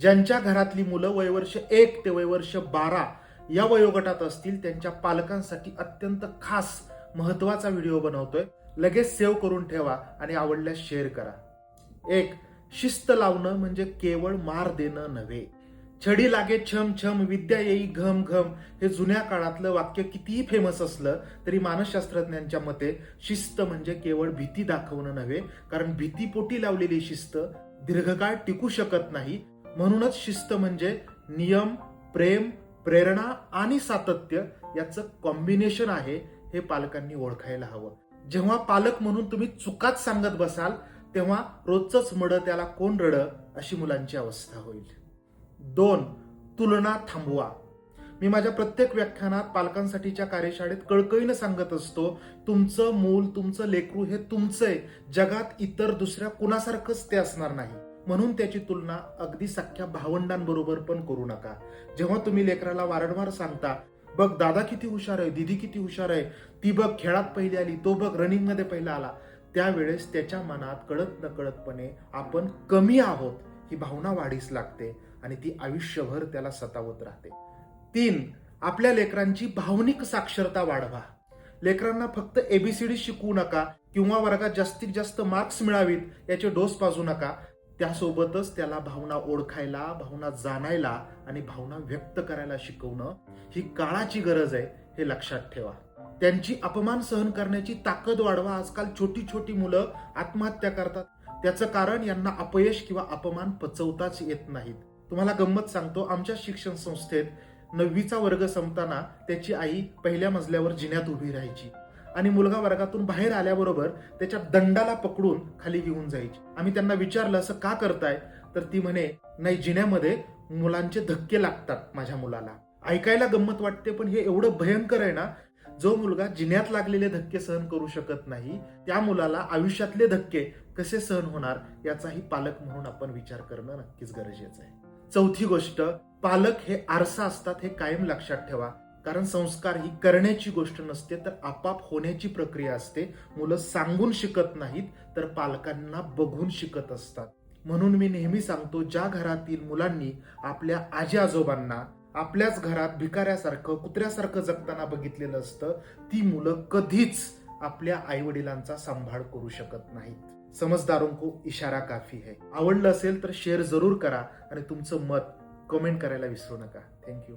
ज्यांच्या घरातली मुलं वयवर्ष एक ते वयवर्ष बारा या वयोगटात असतील त्यांच्या पालकांसाठी अत्यंत खास महत्त्वाचा व्हिडिओ बनवतोय. लगेच सेव्ह करून ठेवा आणि आवडल्यास शेअर करा. एक शिस्त लावणं म्हणजे केवळ मार देणं नव्हे. छडी लागे छम छम विद्या येई घम घम. हे जुन्या काळातलं वाक्य कितीही फेमस असलं तरी मानसशास्त्रज्ञांच्या मते शिस्त म्हणजे केवळ भीती दाखवणं नव्हे कारण भीतीपोटी लावलेली शिस्त दीर्घकाळ टिकू शकत नाही म्हणूनच शिस्त म्हणजे नियम प्रेम प्रेरणा आणि सातत्य याचं कॉम्बिनेशन आहे हे पालकांनी ओळखायला हवं. जेव्हा पालक म्हणून तुम्ही चुकाच सांगत बसाल तेव्हा रोजच मड त्याला कोण रड अशी मुलांची अवस्था होईल. दोन तुलना थांबवा. मी माझ्या प्रत्येक व्याख्यानात पालकांसाठीच्या कार्यशाळेत कळकळीनं सांगत असतो तुमचं मूल तुमचं लेकरू हे तुमचं आहे जगात इतर दुसऱ्या कुणासारखंच ते असणार नाही. म्हणून त्याची तुलना अगदी सख्ख्या भावंडांबरोबर पण करू नका. जेव्हा तुम्ही लेकराला वारंवार सांगता बघ दादा किती हुशार आहे दिदी किती हुशार आहे ती बघ खेळात पहिली आली तो बघ रनिंगमध्ये पहिला आला त्यावेळेस त्याच्या मनात कळत नकळतपणे आपण कमी आहोत ही भावना वाढीस लागते आणि ती आयुष्यभर त्याला सतावत राहते. तीन आपल्या लेकरांची भावनिक साक्षरता वाढवा. लेकरांना फक्त एबीसीडी शिकवू नका किंवा वर्गात जास्तीत जास्त मार्क्स मिळावीत याचे डोस पाजू नका. त्यासोबतच त्याला भावना ओळखायला भावना जाणायला आणि भावना व्यक्त करायला शिकवणं ही काळाची गरज आहे हे लक्षात ठेवा. त्यांची अपमान सहन करण्याची ताकद वाढवा. आजकाल छोटी छोटी मुलं आत्महत्या करतात. त्याचं कारण यांना अपयश किंवा अपमान पचवताच येत नाहीत. तुम्हाला गंमत सांगतो आमच्या शिक्षण संस्थेत नववीचा वर्ग संपताना त्याची आई पहिल्या मजल्यावर जिन्यात उभी राहायची. आणि मुलगा वर्गातून बाहेर आल्याबरोबर त्याच्या दंडाला पकडून खाली घेऊन जायची. आम्ही त्यांना विचारलं असं का करताय? तर ती म्हणे नाही जिन्यामध्ये मुलांचे धक्के लागतात माझ्या मुलाला. ऐकायला गंमत वाटते पण हे एवढं भयंकर आहे ना जो मुलगा जिन्यात लागलेले धक्के सहन करू शकत नाही त्या मुलाला आयुष्यातले धक्के कसे सहन होणार याचाही पालक म्हणून आपण विचार करणं नक्कीच गरजेचं आहे. चौथी गोष्ट पालक हे आरसा असतात हे कायम लक्षात ठेवा. कारण संस्कार ही करण्याची गोष्ट नसते तर आपाप होण्याची प्रक्रिया असते. मुलं सांगून शिकत नाहीत तर पालकांना बघून शिकत असतात. म्हणून मी नेहमी सांगतो ज्या घरातील मुलांनी आपल्या आजी आजोबांना आपल्याच घरात भिकाऱ्यासारखं कुत्र्यासारखं जगताना बघितलेलं असतं ती मुलं कधीच आपल्या आई वडिलांचा सांभाळ करू शकत नाहीत. समजदारों को इशारा काफी है. आवडलं असेल तर शेअर जरूर करा आणि तुमचं मत कमेंट करायला विसरू नका. थँक्यू